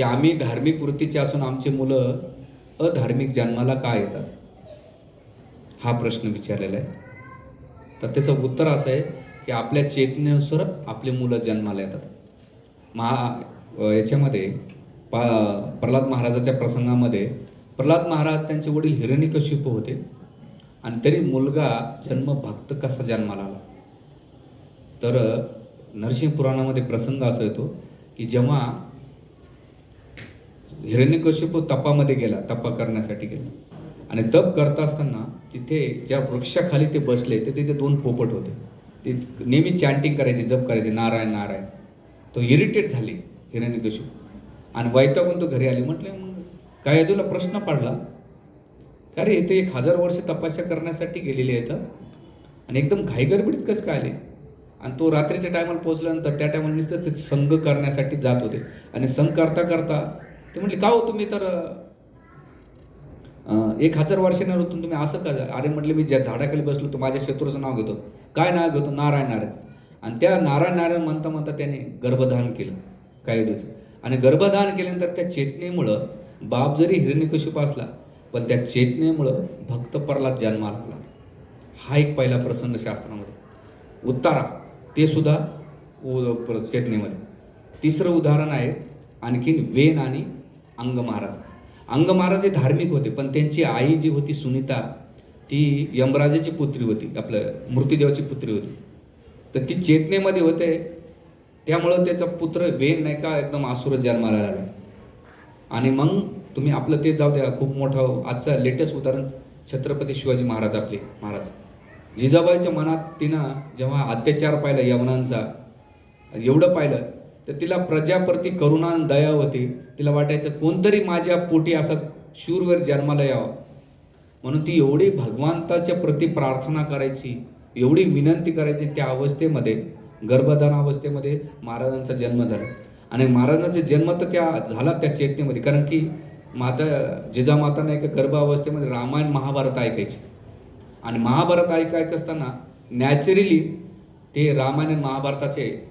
की आम्ही धार्मिक वृत्तीचे असून आमची मुलं अधार्मिक जन्माला का येतात? हा प्रश्न विचारलेला आहे. तर त्याचं उत्तर असं आहे की आपल्या चेतनेनुसार आपली मुलं जन्माला येतात. महा याच्यामध्ये पा प्रल्हाद महाराजाच्या प्रसंगामध्ये प्रल्हाद महाराज त्यांचे वडील हिरण्यकशिप होते. आणि तरी मुलगा जन्म भक्त कसा जन्माला आला? तर नरसिंह पुराणामध्ये प्रसंग असा येतो की जेव्हा हिरण्यकश्यप तपामध्ये गेला तपा करण्यासाठी गेला. आणि तप करता असताना तिथे ज्या वृक्षाखाली ते बसले ते तिथे दोन पोपट होते. ते नेहमी चॅन्टिंग करायचे जप करायचे नारायण नारायण. तो इरिटेट झाले हिरण्यकश्यप. आणि वैतागून तो घरी आली म्हटलं मग काय तुला प्रश्न पडला? का रे इथे एक हजार वर्ष तपास्या करण्यासाठी गेलेले आहेत आणि एकदम घाईगडबडीत कसं काय आले? आणि तो रात्रीच्या टायमाला पोहोचल्यानंतर त्या टायमाला नुसतं ते संघ करण्यासाठी जात होते. आणि संघ करता करता ते म्हटले का हो तुम्ही तर एक हजार वर्षांवर होतून तुम्ही असं का अरे म्हटले मी ज्या झाडाखाली बसलो तो माझ्या शत्रूचं नाव घेतो. काय नाव घेतो? नारायण नारायण. आणि त्या नारायण नारायण म्हणता म्हणता त्याने गर्भधान केलं काही दिवस. आणि गर्भधान केल्यानंतर त्या चेतनेमुळं बाप जरी हिरण्यकशिप असला पण त्या चेतनेमुळं भक्त प्रल्हाद जन्माला लागला. हा एक पहिला प्रसंग शास्त्रामध्ये. उत्तारा ते सुद्धा चेतनेमध्ये. तिसरं उदाहरण आहे आणखीन वेन आणि अंग महाराज अंग महाराज हे धार्मिक होते पण त्यांची आई जी होती सुनीता ती यमराजाची पुत्री होती आपलं मृत्यूदेवाची पुत्री होती. तर ती चेतनेमध्ये होते त्यामुळं त्याचा पुत्र वेन नाही का एकदम आसुर जन्माला लागला. आणि मग तुम्ही आपलं ते जाऊ द्या खूप मोठं आजचं लेटेस्ट उदाहरण छत्रपती शिवाजी महाराज आपले महाराज. जिजाबाईच्या मनात तिनं जेव्हा अत्याचार पाहिला यवनांचा एवढं पाहिलं तर तिला प्रजाप्रती करुणा दया होती. तिला वाटायचं कोणतरी माझ्या पोटी असा शूरवर जन्माला यावं. म्हणून ती एवढी भगवंताच्या प्रती प्रार्थना करायची एवढी विनंती करायची त्या अवस्थेमध्ये गर्भधान अवस्थेमध्ये महाराजांचा जन्म झाला. आणि महाराजांचा जन्म तर त्या झाला त्या चेतनेमध्ये. कारण की माता जिजामाताने एका गर्भावस्थेमध्ये रामायण महाभारत ऐकायची. आणि महाभारत ऐकायचं असताना नॅचरली ते रामायण महाभारताचे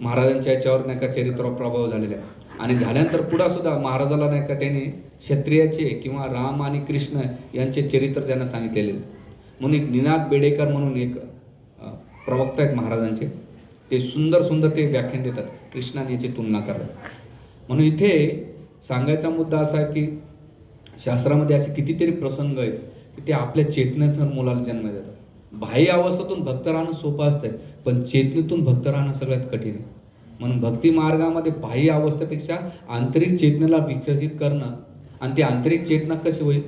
महाराजांच्या याच्यावर नाही का चरित्रावर प्रभाव झालेला आहे. आणि झाल्यानंतर पुढं सुद्धा महाराजाला नाही का त्याने क्षत्रियाचे किंवा राम आणि कृष्ण यांचे चरित्र त्यांना सांगितलेले म्हणून एक निनाद बेडेकर म्हणून एक प्रवक्ता आहेत महाराजांचे. ते सुंदर सुंदर ते व्याख्यान देतात. कृष्णाने याची तुलना करतात. म्हणून इथे सांगायचा मुद्दा असा आहे की शास्त्रामध्ये असे कितीतरी प्रसंग आहेत की ते आपल्या चेतनेतून मुलाला जन्म देतात. बाह्य अवस्थेतून भक्त राहणं सोपं असतंय पण चेतनेतून भक्त राहणं सगळ्यात कठीण आहे. म्हणून भक्ती मार्गामध्ये बाह्य अवस्थेपेक्षा आंतरिक चेतनेला विकसित करणं आणि ती आंतरिक चेतना कशी होईल?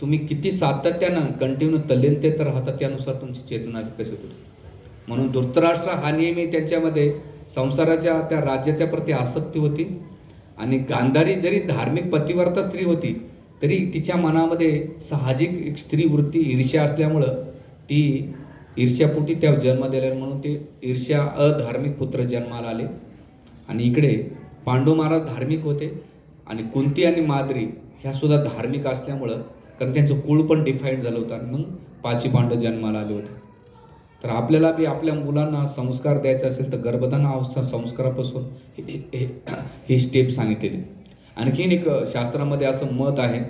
तुम्ही किती सातत्यानं कंटिन्यू तल्लीनतेत राहता त्यानुसार तुमची चेतना विकसित होते. म्हणून धृतराष्ट्र हा नेहमी त्यांच्यामध्ये संसाराच्या त्या राज्याच्या प्रती आसक्ती होती. आणि गांधारी जरी धार्मिक पतिव्रता स्त्री होती तरी तिच्या मनामध्ये साहजिक एक स्त्री वृत्ती ईर्ष्या असल्यामुळं ती ईर्ष्यापोटी त्या जन्म दिल्या म्हणून ते ईर्ष्या अधार्मिक पुत्र जन्माला आले. आणि इकडे पांडू महाराज धार्मिक होते आणि कुंती आणि माद्री ह्या सुद्धा धार्मिक असल्यामुळं कारण त्यांचं कुळ पण डिफाईन झालं होतं आणि मग पाची पांडव जन्माला आले होते. तर आपल्याला बी आपल्या मुलांना संस्कार द्यायचा असेल तर गर्भधान अवस्था संस्कारापासून हे- ही स्टेप सांगितलेली आणखीन एक शास्त्रामध्ये असं मत आहे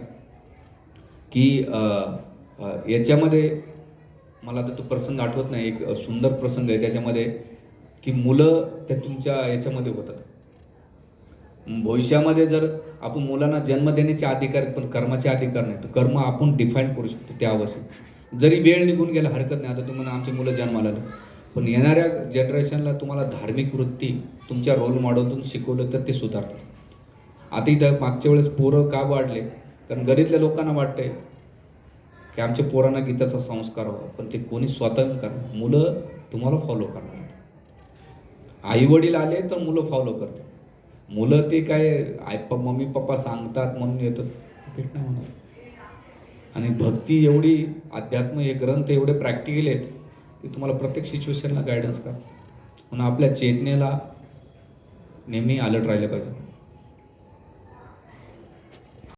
की याच्यामध्ये मला आता तो प्रसंग आठवत नाही. एक सुंदर प्रसंग आहे. त्याच्यामध्ये की मुलं त्या तुमच्या याच्यामध्ये होतात. भविष्यामध्ये जर आपण मुलांना जन्म देण्याचे अधिकार आहेत पण कर्माचे अधिकार नाही तर कर्म आपण डिफाईन करू शकतो त्या अवस्थेत जरी वेळ निघून गेला हरकत नाही. आता तुम्हाला आमची मुलं जन्माला आलं. पण येणाऱ्या जनरेशनला तुम्हाला धार्मिक वृत्ती तुमच्या रोल मॉडेलतून शिकवलं तर ते सुधारतात आता इथं मागच्या वेळेस पोरं का वाढले? कारण गरीबल्या लोकांना वाटतंय की आमच्या पोरांना गीताचा संस्कार व्हावा पण ते कोणी स्वतः करणार? मुलं तुम्हाला फॉलो करणार. आई वडील आले तर मुलं फॉलो करतात. मुलं ते काय आई प मम्मी पप्पा सांगतात म्हणून येतो. भेटणं होणार. आणि भक्ती एवढी अध्यात्म हे ग्रंथ एवढे प्रॅक्टिकल आहेत की तुम्हाला प्रत्येक सिच्युएशनला गायडन्स करतात. म्हणून आपल्या चेतनेला नेहमी अलर्ट राहिलं पाहिजे.